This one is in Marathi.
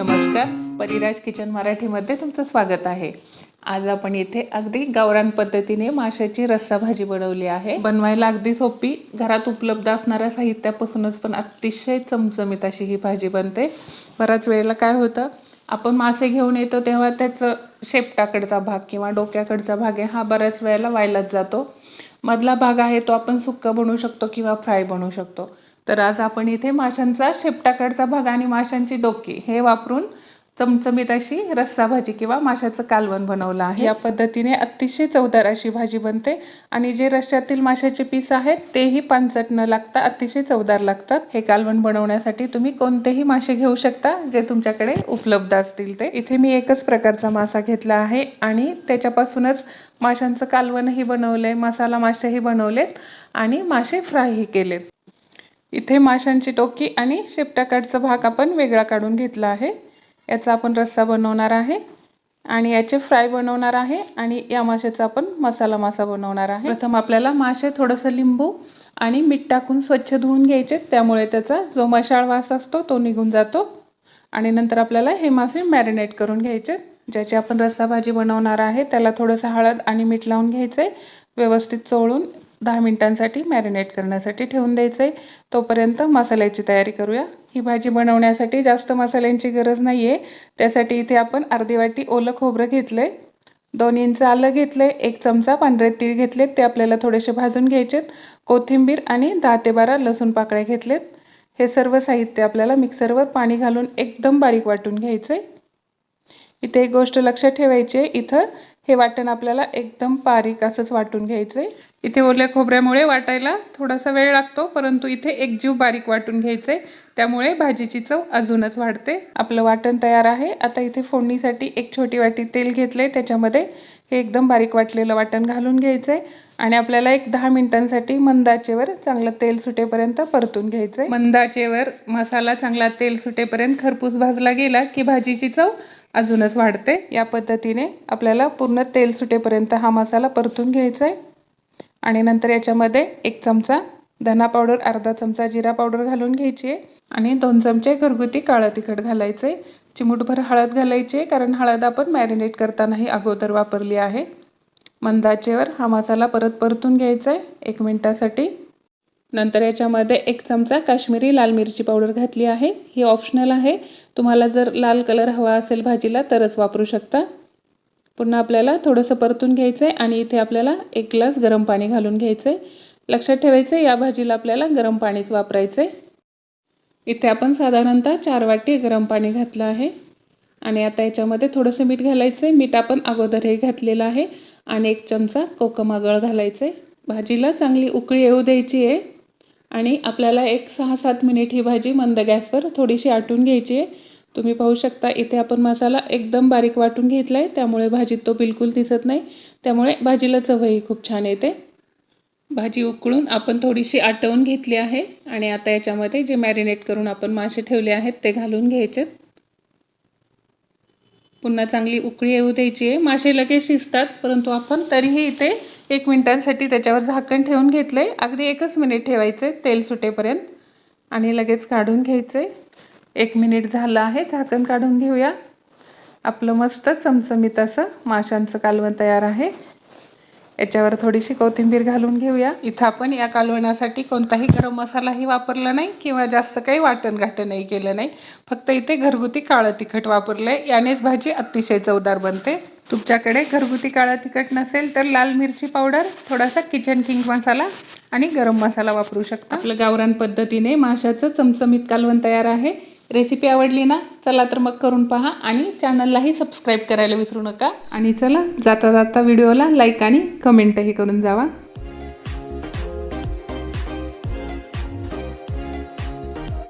नमस्कार. परिराज किचन मराठीमध्ये तुमचं स्वागत आहे. आज आपण इथे अगदी गावरान पद्धतीने माशाची रस्सा भाजी बनवली आहे. बनवायला अगदी सोपी घरात उपलब्ध असणाऱ्या साहित्यापासूनच पण अतिशय चमचमीत अशी ही भाजी बनते. बऱ्याच वेळेला काय होतं आपण मासे घेऊन येतो तेव्हा त्याचं शेपटाकडचा भाग किंवा डोक्याकडचा भाग आहे हा बऱ्याच वेळेला व्हायलाच जातो. मधला भाग आहे तो आपण सुक्का बनवू शकतो किंवा फ्राय बनवू शकतो. तर आज आपण इथे माशांचा शेपटाकडचा भाग आणि माशांची डोकी हे वापरून चमचमीत अशी रस्सा भाजी किंवा माशाचं कालवण बनवलं आहे. या पद्धतीने अतिशय चवदार अशी भाजी बनते आणि जे रश्श्यातील माशाचे पीस आहेत तेही पानचट न लागता अतिशय चवदार लागतात. हे कालवण बनवण्यासाठी तुम्ही कोणतेही मासे घेऊ शकता जे तुमच्याकडे उपलब्ध असतील ते. इथे मी एकच प्रकारचा मासा घेतला आहे आणि त्याच्यापासूनच माशांचं कालवणही बनवलंय मसाला मासेही बनवलेत आणि मासे फ्रायही केलेत. इथे माशांची टोकी आणि शेपटाकडचा भाग आपण वेगळा काढून घेतला आहे. याचा आपण रस्सा बनवणार आहे आणि याचे फ्राय बनवणार आहे आणि या माशाचा आपण मसाला मासा बनवणार आहे. प्रथम आपल्याला मासे थोडंसं लिंबू आणि मीठ टाकून स्वच्छ धुवून घ्यायचे. त्यामुळे त्याचा जो मशाळ वास असतो तो निघून जातो. आणि नंतर आपल्याला हे मासे मॅरिनेट करून घ्यायचे. ज्याची आपण रस्सा भाजी बनवणार आहे त्याला थोडंसं हळद आणि मीठ लावून घ्यायचं आहे व्यवस्थित चोळून दहा मिनिटांसाठी मॅरिनेट करण्यासाठी ठेवून द्यायचं आहे तोपर्यंत मसाल्याची तयारी करूया. ही भाजी बनवण्यासाठी जास्त मसाल्यांची गरज नाही आहे त्यासाठी इथे आपण अर्धी वाटी ओलं खोबरं घेतलं आहे दोन इंच आलं घेतलं आहे एक चमचा पांढरे तीळ घेतलेत. ते आपल्याला थोडेसे भाजून घ्यायचेत. कोथिंबीर आणि दहा ते बारा लसूण पाकळ्या घेतलेत. हे सर्व साहित्य आपल्याला मिक्सरवर पाणी घालून एकदम बारीक वाटून घ्यायचं आहे इथे एक गोष्ट लक्षात ठेवायची आहे. इथं हे वाटण आपल्याला एकदम बारीक असंच वाटून घ्यायचं आहे इथे ओल्या खोबऱ्यामुळे वाटायला थोडासा वेळ लागतो परंतु इथे एक जीव बारीक वाटून घ्यायचं आहे त्यामुळे भाजीची चव अजूनच वाढते. आपलं वाटण तयार आहे. आता इथे फोडणीसाठी एक छोटी वाटी तेल घेतलं आहे त्याच्यामध्ये हे एकदम बारीक वाटलेलं वाटण घालून घ्यायचं आहे आणि आपल्याला एक दहा मिनिटांसाठी मंदाचेवर चांगलं तेल सुटेपर्यंत परतून घ्यायचं आहे मंदाचेवर मसाला चांगला तेल सुटेपर्यंत खरपूस भाजला गेला की भाजीची चव अजूनच वाढते. या पद्धतीने आपल्याला पूर्ण तेल सुटेपर्यंत हा मसाला परतून घ्यायचा आहे आणि नंतर याच्यामध्ये एक चमचा धना पावडर अर्धा चमचा जिरा पावडर घालून घ्यायची आहे आणि दोन चमचे घरगुती काळं तिखट घालायचं. आहे चिमूटभर हळद घालायची आहे कारण हळद आपण मॅरिनेट करतानाही अगोदर वापरली आहे. मंदाचेवर हा मसाला परत परतून घ्यायचा आहे एक मिनटासाठी. नंतर याच्यामध्ये एक चमचा काश्मीरी लाल मिरची पावडर घातली आहे. ही ऑप्शनल आहे. तुम्हाला जर लाल कलर हवा असेल भाजीला तरच वापरू शकता. पुन्हा आपल्याला थोडंसं परतून घ्यायचं आहे आणि इथे आपल्याला एक ग्लास गरम पाणी घालून घ्यायचं आहे लक्षात ठेवायचं आहे या भाजीला आपल्याला गरम पाणीच वापरायचं आहे इथे आपण साधारणतः चार वाटी गरम पाणी घातलं आहे. आणि आता याच्यामध्ये थोडंसं मीठ घालायचं आहे मीठ आपण अगोदरही घातलेलं आहे. आणि एक चमचा कोकमागळ घालायचं आहे भाजीला चांगली उकळी येऊ द्यायची आहे आणि आपल्याला एक सहा सात मिनिट ही भाजी मंद गॅसवर थोडीशी आटून घ्यायची आहे तुम्ही पाहू शकता इथे आपण मसाला एकदम बारीक वाटून घेतला आहे त्यामुळे भाजीत तो बिलकुल दिसत नाही. त्यामुळे भाजीला चवही खूप छान येते. भाजी उकळून आपण थोडीशी आटवून घेतली आहे आणि आता याच्यामध्ये जे मॅरिनेट करून आपण मासे ठेवले आहेत ते घालून घ्यायचे. पुन्हा चांगली उकळी येऊ द्यायची आहे. मासे लगेच शिजतात परंतु आपण तरीही इथे एक मिनिटांसाठी त्याच्यावर झाकण ठेवून घेतलं आहे अगदी एकच मिनिट ठेवायचे तेल सुटेपर्यंत. आणि लगेच काढून घ्यायचे. एक मिनिट झालं आहे झाकण काढून घेऊया. आपलं मस्त चमचमीत असं माशांचं कालवण तयार आहे. याच्यावर थोडीशी कोथिंबीर घालून घेऊया. इथं आपण या कालवणासाठी कोणताही गरम मसालाही वापरला नाही किंवा जास्त काही वाटण घाटणही केलं नाही. फक्त इथे घरगुती काळं तिखट वापरलं आहे यानेच भाजी अतिशय चवदार बनते. तुमच्याकडे घरगुती काळं तिखट नसेल तर लाल मिरची पावडर थोडासा किचन किंग मसाला आणि गरम मसाला वापरू शकता. आपलं गावरान पद्धतीने माशाचं चमचमीत कालवण तयार आहे. रेसिपी आवडली ना चला तर मग करून पहा आणि चॅनललाही सबस्क्राईब करायला विसरू नका. आणि चला जाता जाता व्हिडिओला लाईक आणि कमेंटही करून जावा.